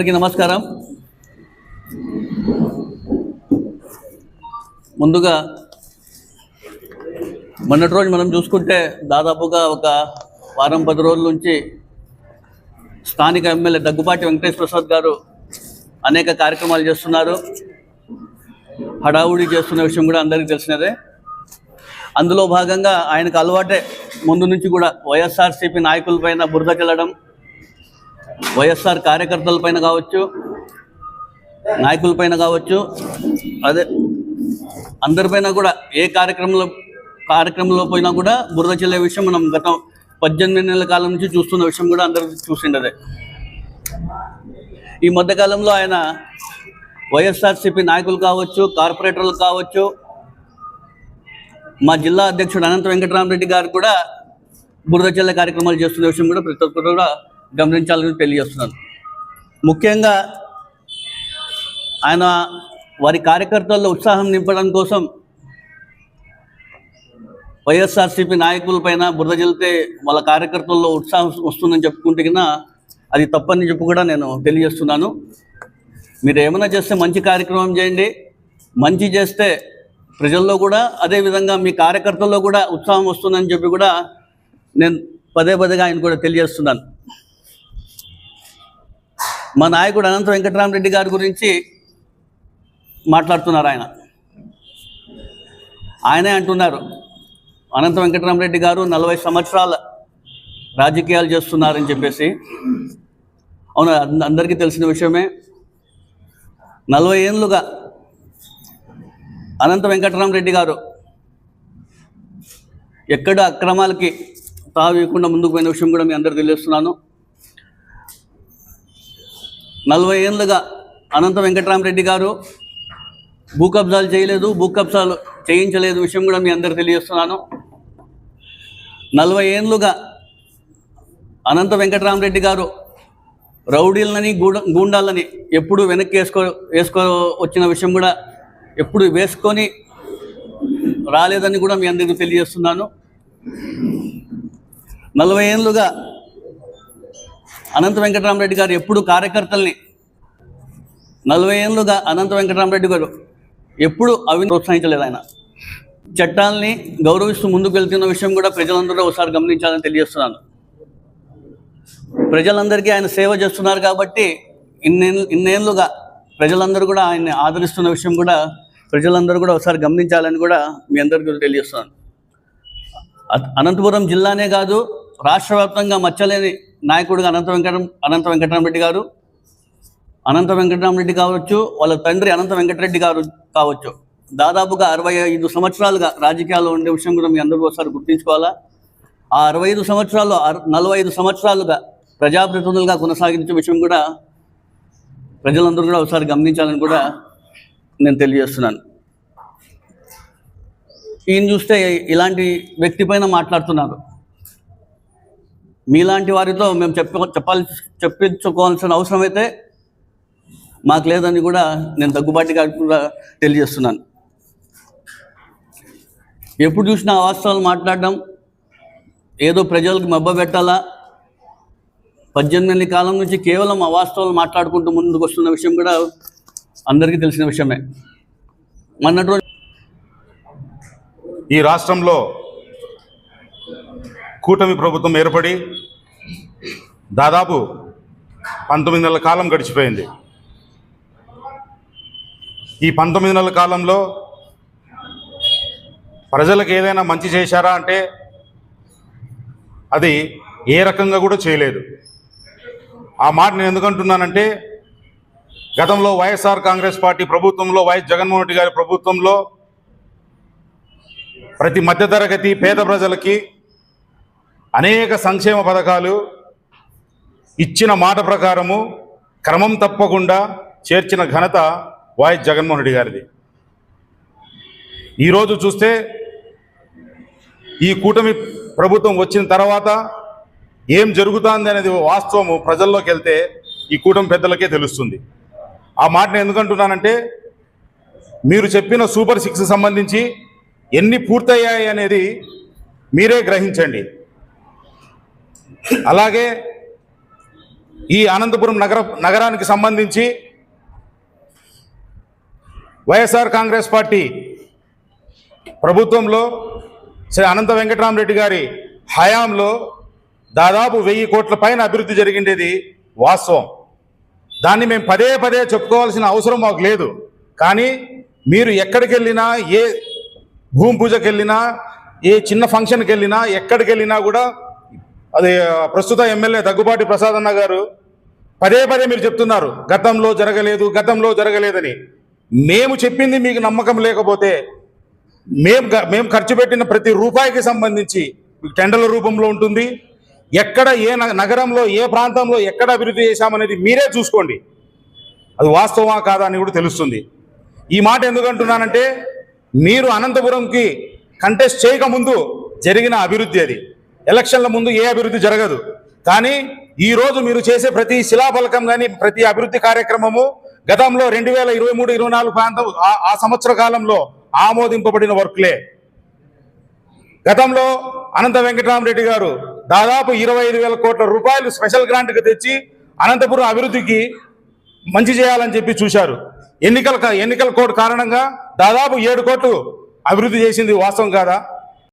అందరికీ నమస్కారం. ముందుగా మొన్నటి రోజు మనం చూసుకుంటే దాదాపుగా ఒక వారం పది రోజుల నుంచి స్థానిక ఎమ్మెల్యే దగ్గుబాటి వెంకటేష్ ప్రసాద్ గారు అనేక కార్యక్రమాలు చేస్తున్నారు. హడావుడి చేస్తున్న విషయం కూడా అందరికీ తెలిసినదే. అందులో భాగంగా ఆయనకు అలవాటే ముందు నుంచి కూడా వైఎస్ఆర్సీపీ నాయకులపైన బురద చెల్లడం వైఎస్ఆర్ కార్యకర్తలపైన కావచ్చు నాయకులపైన కావచ్చు అదే అందరిపైన కూడా ఏ కార్యక్రమంలో కార్యక్రమంలో పోయినా కూడా బురద చెల్లే విషయం మనం గత పద్దెనిమిది నెలల కాలం నుంచి చూస్తున్న విషయం కూడా అందరూ చూసిండదే. ఈ మధ్యకాలంలో ఆయన వైఎస్ఆర్సీపీ నాయకులు కావచ్చు కార్పొరేటర్లు కావచ్చు మా జిల్లా అధ్యక్షుడు అనంత వెంకటరామరెడ్డి గారు కూడా బురద చెల్లె కార్యక్రమాలు చేస్తున్న విషయం కూడా ప్రతి ఒక్కరు కూడా గమనించాలని తెలియజేస్తున్నాను ముఖ్యంగా ఆయన వారి కార్యకర్తల్లో ఉత్సాహం నింపడం కోసం వైఎస్ఆర్సీపీ నాయకులపైన బురద చల్లితే వాళ్ళ కార్యకర్తల్లో ఉత్సాహం వస్తుందని చెప్పుకుంటే కన్నా అది తప్పని చెప్పి కూడా నేను తెలియజేస్తున్నాను. మీరు ఏమైనా చేస్తే మంచి కార్యక్రమం చేయండి. మంచి చేస్తే ప్రజల్లో కూడా అదేవిధంగా మీ కార్యకర్తల్లో కూడా ఉత్సాహం వస్తుందని చెప్పి కూడా నేను పదే పదేగా ఆయన కూడా తెలియజేస్తున్నాను. మా నాయకుడు అనంత వెంకటరామరెడ్డి గారి గురించి మాట్లాడుతున్నారు ఆయన. ఆయనే అంటున్నారు అనంత వెంకటరామరెడ్డి గారు నలభై సంవత్సరాల రాజకీయాలు చేస్తున్నారని చెప్పేసి. అవును అంద- అందరికీ తెలిసిన విషయమే. నలభై ఏళ్ళుగా అనంత వెంకటరామరెడ్డి గారు ఎక్కడ అక్రమాలకి తావీయకుండా ముందుకు పోయిన విషయం కూడా మీ అందరు తెలియజేస్తున్నాను నలభై ఏళ్ళుగా అనంత వెంకటరామరెడ్డి గారు భూ కబ్జాలు చేయలేదు భూ కబ్జాలు చేయించలేదు విషయం కూడా మీ అందరు తెలియజేస్తున్నాను. నలభై ఏళ్ళుగా అనంత వెంకటరామరెడ్డి గారు రౌడీలని గూడ గూండాలని ఎప్పుడు వెనక్కి వేసుకో వేసుకో వచ్చిన విషయం కూడా ఎప్పుడు వేసుకొని రాలేదని కూడా మీ అందరికీ తెలియజేస్తున్నాను. నలభై ఏళ్ళుగా అనంత వెంకటరామరెడ్డి గారు ఎప్పుడు కార్యకర్తల్ని నలభై ఏళ్ళుగా అనంత వెంకటరామరెడ్డి గారు ఎప్పుడు అవి ప్రోత్సహించలేదు ఆయన. చట్టాలని గౌరవిస్తూ ముందుకు వెళ్తున్న విషయం కూడా ప్రజలందరూ ఒకసారి గమనించాలని తెలియజేస్తున్నాను. ప్రజలందరికీ ఆయన సేవ చేస్తున్నారు కాబట్టి ఇన్నేళ్ళు ఇన్నేళ్ళుగా ప్రజలందరూ కూడా ఆయన్ని ఆదరిస్తున్న విషయం కూడా ప్రజలందరూ కూడా ఒకసారి గమనించాలని కూడా మీ అందరికీ తెలియజేస్తున్నాను. అనంతపురం జిల్లానే కాదు రాష్ట్ర వ్యాప్తంగా మచ్చలేని నాయకుడుగా అనంత వెంకట అనంత వెంకటరామరెడ్డి గారు. అనంత వెంకటరామరెడ్డి కావచ్చు వాళ్ళ తండ్రి అనంత వెంకటరెడ్డి గారు కావచ్చు. దాదాపుగా అరవై ఐదు సంవత్సరాలుగా రాజకీయాల్లో ఉండే విషయం కూడా మీ అందరూ ఒకసారి గుర్తించుకోవాలా. ఆ అరవై ఐదు సంవత్సరాలు నలభై ఐదు సంవత్సరాలుగా ప్రజాప్రతినిధులుగా కొనసాగించే విషయం కూడా ప్రజలందరూ కూడా ఒకసారి గమనించాలని కూడా నేను తెలియజేస్తున్నాను. ఈయన చూస్తే ఇలాంటి వ్యక్తి పైన మాట్లాడుతున్నారు. మీలాంటి వారితో మేము చెప్ప చెప్పాలి చెప్పించుకోవాల్సిన అవసరం అయితే మాకు లేదని కూడా నేను దగ్గుబాటి కూడా తెలియజేస్తున్నాను. ఎప్పుడు చూసినా వాస్తవాలు మాట్లాడడం ఏదో ప్రజలకు మబ్బ పెట్టాలా? పద్దెనిమిది కాలం నుంచి కేవలం అవాస్తవాలు మాట్లాడుకుంటూ ముందుకు వస్తున్న విషయం కూడా అందరికీ తెలిసిన విషయమే. మొన్నటి రోజు ఈ రాష్ట్రంలో కూటమి ప్రభుత్వం ఏర్పడి దాదాపు పంతొమ్మిది నెలల కాలం గడిచిపోయింది. ఈ పంతొమ్మిది నెలల కాలంలో ప్రజలకు ఏదైనా మంచి చేశారా అంటే అది ఏ రకంగా కూడా చేయలేదు. ఆ మాట నేను ఎందుకంటున్నానంటే గతంలో వైఎస్ఆర్ కాంగ్రెస్ పార్టీ ప్రభుత్వంలో వైఎస్ జగన్మోహన్ రెడ్డి గారి ప్రభుత్వంలో ప్రతి మధ్యతరగతి పేద ప్రజలకి అనేక సంక్షేమ పథకాలు ఇచ్చిన మాట ప్రకారము క్రమం తప్పకుండా చేర్చిన ఘనత వైఎస్ జగన్మోహన్ రెడ్డి గారిది. ఈరోజు చూస్తే ఈ కూటమి ప్రభుత్వం వచ్చిన తర్వాత ఏం జరుగుతుంది అనేది వాస్తవము ప్రజల్లోకి వెళ్తే ఈ కూటమి పెద్దలకే తెలుస్తుంది. ఆ మాటను ఎందుకంటున్నానంటే మీరు చెప్పిన సూపర్ సిక్స్ సంబంధించి ఎన్ని పూర్తయ్యాయి అనేది మీరే గ్రహించండి. అలాగే ఈ అనంతపురం నగర నగరానికి సంబంధించి వైఎస్ఆర్ కాంగ్రెస్ పార్టీ ప్రభుత్వంలో శ్రీ అనంత వెంకటరామరెడ్డి గారి హయాంలో దాదాపు వెయ్యి కోట్ల పైన అభివృద్ధి జరిగిండేది వాస్తవం. దాన్ని మేము పదే పదే చెప్పుకోవాల్సిన అవసరం మాకు లేదు. కానీ మీరు ఎక్కడికి వెళ్ళినా ఏ భూమి పూజకి వెళ్ళినా ఏ చిన్న ఫంక్షన్కి వెళ్ళినా ఎక్కడికి వెళ్ళినా కూడా అది ప్రస్తుత ఎమ్మెల్యే దగ్గుబాటి ప్రసాద్ అన్న గారు పదే పదే మీరు చెప్తున్నారు గతంలో జరగలేదు గతంలో జరగలేదని. మేము చెప్పింది మీకు నమ్మకం లేకపోతే మేము మేము ఖర్చు పెట్టిన ప్రతి రూపాయికి సంబంధించి టెండర్ల రూపంలో ఉంటుంది. ఎక్కడ ఏ నగరంలో ఏ ప్రాంతంలో ఎక్కడ అభివృద్ధి చేశామనేది మీరే చూసుకోండి. అది వాస్తవమా కాదా అని కూడా తెలుస్తుంది. ఈ మాట ఎందుకంటున్నానంటే మీరు అనంతపురంకి కంటెస్ట్ చేయకముందు జరిగిన అభివృద్ధి అది. ఎలక్షన్ల ముందు ఏ అభివృద్ధి జరగదు. కానీ ఈ రోజు మీరు చేసే ప్రతి శిలాఫలకం కానీ ప్రతి అభివృద్ధి కార్యక్రమము గతంలో రెండు వేల ఇరవై మూడు ఇరవై నాలుగు ప్రాంతం ఆ- సంవత్సర కాలంలో ఆమోదింపబడిన వర్క్లే. గతంలో అనంత వెంకటరామరెడ్డి గారు దాదాపు ఇరవై ఐదు వేల కోట్ల రూపాయలు స్పెషల్ గ్రాంట్కి తెచ్చి అనంతపురం అభివృద్ధికి మంచి చేయాలని చెప్పి చూశారు. ఎన్నికల ఎన్నికల కోడ్ కారణంగా దాదాపు ఏడు కోట్లు అభివృద్ధి చేసింది వాస్తవం కాదా?